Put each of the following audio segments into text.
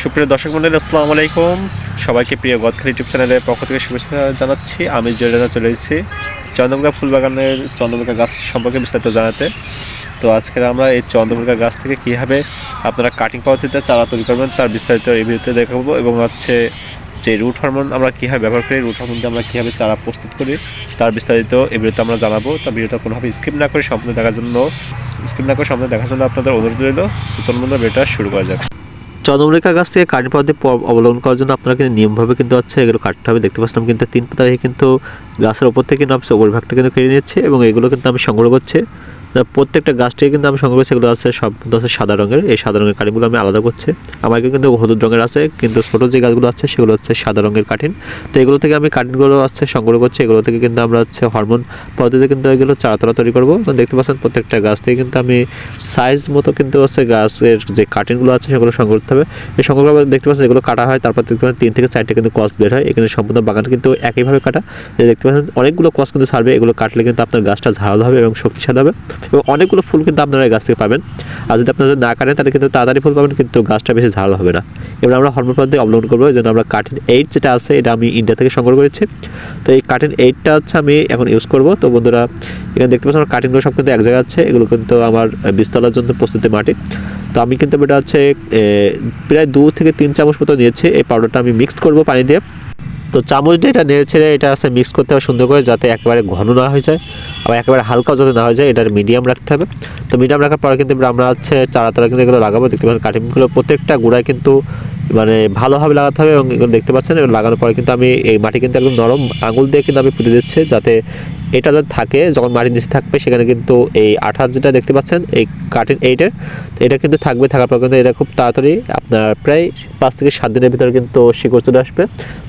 সুপ্রিয় দর্শক মন্ডলী আসসালামু আলাইকুম। সবাইকে প্রিয় গদখালি ইউটিউব চ্যানেলের পক্ষ থেকে শুভেচ্ছা জানাচ্ছি। আমি জেলেনা চলে এসেছি। চন্দ্রমুখা ফুল বাগানের চন্দ্রমুখা গাছ সম্পর্কে বিস্তারিত জানাতে। তো আজকে আমরা এই চন্দ্রমুখা গাছ থেকে কীভাবে আপনারা কাটিং পদ্ধতিতে চারা তৈরি করবেন তার বিস্তারিত এই ভিডিওতে দেখাবো এবং হচ্ছে যে রুট হরমোন আমরা কীভাবে ব্যবহার করি রুট হরমোন আমরা কীভাবে চারা প্রস্তুত করি, তার বিস্তারিত এই ভিডিওতে আমরা জানাব। তো ভিডিওটা কোনোভাবে স্কিপ না করে সম্পূর্ণ দেখার জন্য স্কিপ না করে সম্পূর্ণ দেখার জন্য আপনাদের অনুরোধ রইল। বন্ধুরা, ভিডিওটা শুরু করা যাক। চন্দ্রমল্লিকা গাছ থেকে কাটিং পদ্ধতি অবলম্বন করার জন্য আপনারা কিন্তু নিয়মভাবে কিন্তু আছে এগুলো কাটতে হবে। দেখতে পাচ্ছিলাম কিন্তু তিন পাতা কিন্তু গাছের ওপর থেকে নামছে ওপর ভাগটা কিন্তু কেড়ে নিচ্ছে এবং এগুলো কিন্তু আমি সংগ্রহ করছি। প্রত্যেকটা গাছ থেকে কিন্তু আমি সংগ্রহ করছি এগুলো আছে সব আছে সাদা রঙের। এই সাদা রঙের কাঠিগুলো আমি আলাদা করছি। আমার কিন্তু হলুদ রঙের আছে, কিন্তু ছোটো যে গাছগুলো আছে, সেগুলো হচ্ছে সাদা রঙের কাঠিন। তো এগুলো থেকে আমি কাঠিনগুলো আছে সংগ্রহ করছি, এগুলো থেকে কিন্তু আমরা হচ্ছে হরমোন পদ্ধতিতে কিন্তু এগুলো চারাতলা তৈরি করব। তো দেখতে পাচ্ছেন, প্রত্যেকটা গাছ থেকে কিন্তু আমি সাইজ মতো কিন্তু হচ্ছে গাছের যে কাটিংগুলো আছে, সেগুলো সংগ্রহ করতে হবে। এই সংগ্রহ দেখতে পাচ্ছেন, এগুলো কাটা হয়, তারপর দেখতে পাচ্ছেন, তিন থেকে চারটে কিন্তু কস বের হয়। এখানে সম্পূর্ণ বাগান কিন্তু একইভাবে কাটা। দেখতে পাচ্ছেন, অনেকগুলো কস কিন্তু ছাড়বে, এগুলো কাটলে কিন্তু আপনার গাছটা ঝাড়ালো হবে এবং শক্তিশালী হবে। এবং অনেকগুলো ফুল কিন্তু আপনারা গাছ থেকে পাবেন। আর যদি আপনারা না কাটেন, তাহলে কিন্তু তাড়াতাড়ি ফুল পাবেন, কিন্তু গাছটা বেশি ঝাড়ালো হবে না। এবার আমরা হরমোন পদ্ধতি অবলম্বন করব জন্য আমরা কাটিন এইট যেটা আছে, এটা আমি ইন্ডিয়া থেকে সংগ্রহ করেছি। তো এই কাটিন এইটটা হচ্ছে আমি এখন ইউজ করব। তো বন্ধুরা, এখানে দেখতে পাচ্ছেন আমার কাটিংগুলো সব কিন্তু এক জায়গায় আছে, এগুলো কিন্তু আমার বিস্তলার জন্য প্রস্তুতি মাটি। তো আমি কিন্তু এটা হচ্ছে প্রায় দু থেকে তিন চামচ মতো নিয়েছি। এই পাউডারটা আমি মিক্সড করব পানি দিয়ে। তো চামচ দিয়ে এটা নেড়ে ছেড়ে এটা আছে মিক্স করতে হবে সুন্দর করে যাতে একেবারে ঘন না হয়ে যায় আবার একেবারে হালকাও যাতে না হয়ে যায়, এটার মিডিয়াম রাখতে হবে। তো মিডিয়াম রাখার পরে কিন্তু আমরা হচ্ছে চারা তারা কিন্তু এগুলো লাগাবো। দেখতে পাবেন কাটিংগুলো প্রত্যেকটা গোড়ায় কিন্তু মানে ভালোভাবে লাগাতে হবে এবং দেখতে পাচ্ছেন লাগানোর পরে কিন্তু আমি এই মাটি কিন্তু একদম নরম আঙুল দিয়ে কিন্তু আমি পুঁতে দিচ্ছি যাতে এটা যাতে থাকে, যখন মাটির নিচে থাকবে সেখানে কিন্তু এই আঠা যেটা দেখতে পাচ্ছেন, এই কাটিং এইটের এটা কিন্তু থাকবে, থাকার পর কিন্তু এটা খুব তাড়াতাড়ি আপনার প্রায় পাঁচ থেকে সাত দিনের ভিতরে কিন্তু শিকড় চলে আসবে।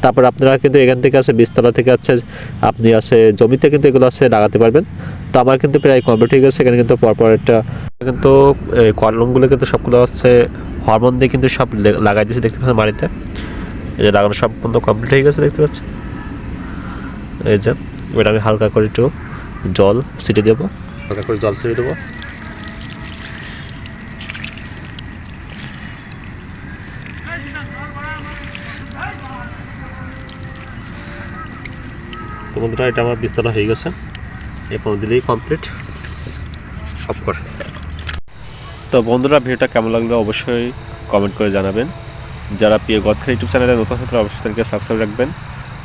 তারপর আপনারা কিন্তু এখান থেকে আছে বিস্তলা থেকে আছে, আপনি আছে জমিতে কিন্তু এগুলো আছে লাগাতে পারবেন। তো আমার কিন্তু প্রায় কমপ্লিট হয়ে গেছে, এখানে কিন্তু পরপর একটা, কিন্তু কলমগুলো কিন্তু সবগুলো হচ্ছে হরমোন দিয়ে কিন্তু সব লাগাই দিয়েছে, দেখতে পাচ্ছেন বাড়িতে। এই যে লাগানো সম্পূর্ণ কমপ্লিট হয়ে গেছে, দেখতে পাচ্ছেন। এই যে, এবার আমি হালকা করে একটু জল ছিটে দেবো। হালকা করে জল ছিটে দেবো। বন্ধুরা এটা আমার বিস্তলা হয়ে গেছে। এরপর দিলেই কমপ্লিট অফ কর। তো বন্ধুরা, ভিডিওটা কেমন লাগল অবশ্যই কমেন্ট করে জানাবেন। যারা প্রিয় গদখান ইউটিউব চ্যানেলে নতুন হতে অবশ্যই চ্যানেলকে সাবস্ক্রাইব রাখবেন।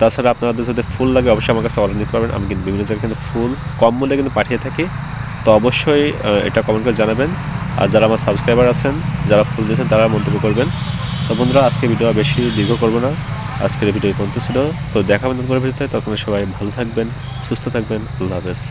তাছাড়া আপনাদের যদি ফুল লাগে, অবশ্যই আমার কাছে অর্ডার নিতে পারবেন। আমি কিন্তু বিভিন্ন জায়গায় কিন্তু ফুল কম মূল্যে কিন্তু পাঠিয়ে থাকি। তো অবশ্যই এটা কমেন্ট করে জানাবেন। আর যারা আমার সাবস্ক্রাইবার আছেন, যারা ফুল দিয়েছেন, তারা মন্তব্য করবেন। তো বন্ধুরা, আজকে ভিডিও বেশি দীর্ঘ করব না। আজকের ভিডিও পর্যন্ত ছিল। তো দেখা নতুন করে ভিডিওতে। তখন সবাই ভালো থাকবেন, সুস্থ থাকবেন। আল্লাহ হাফেজ।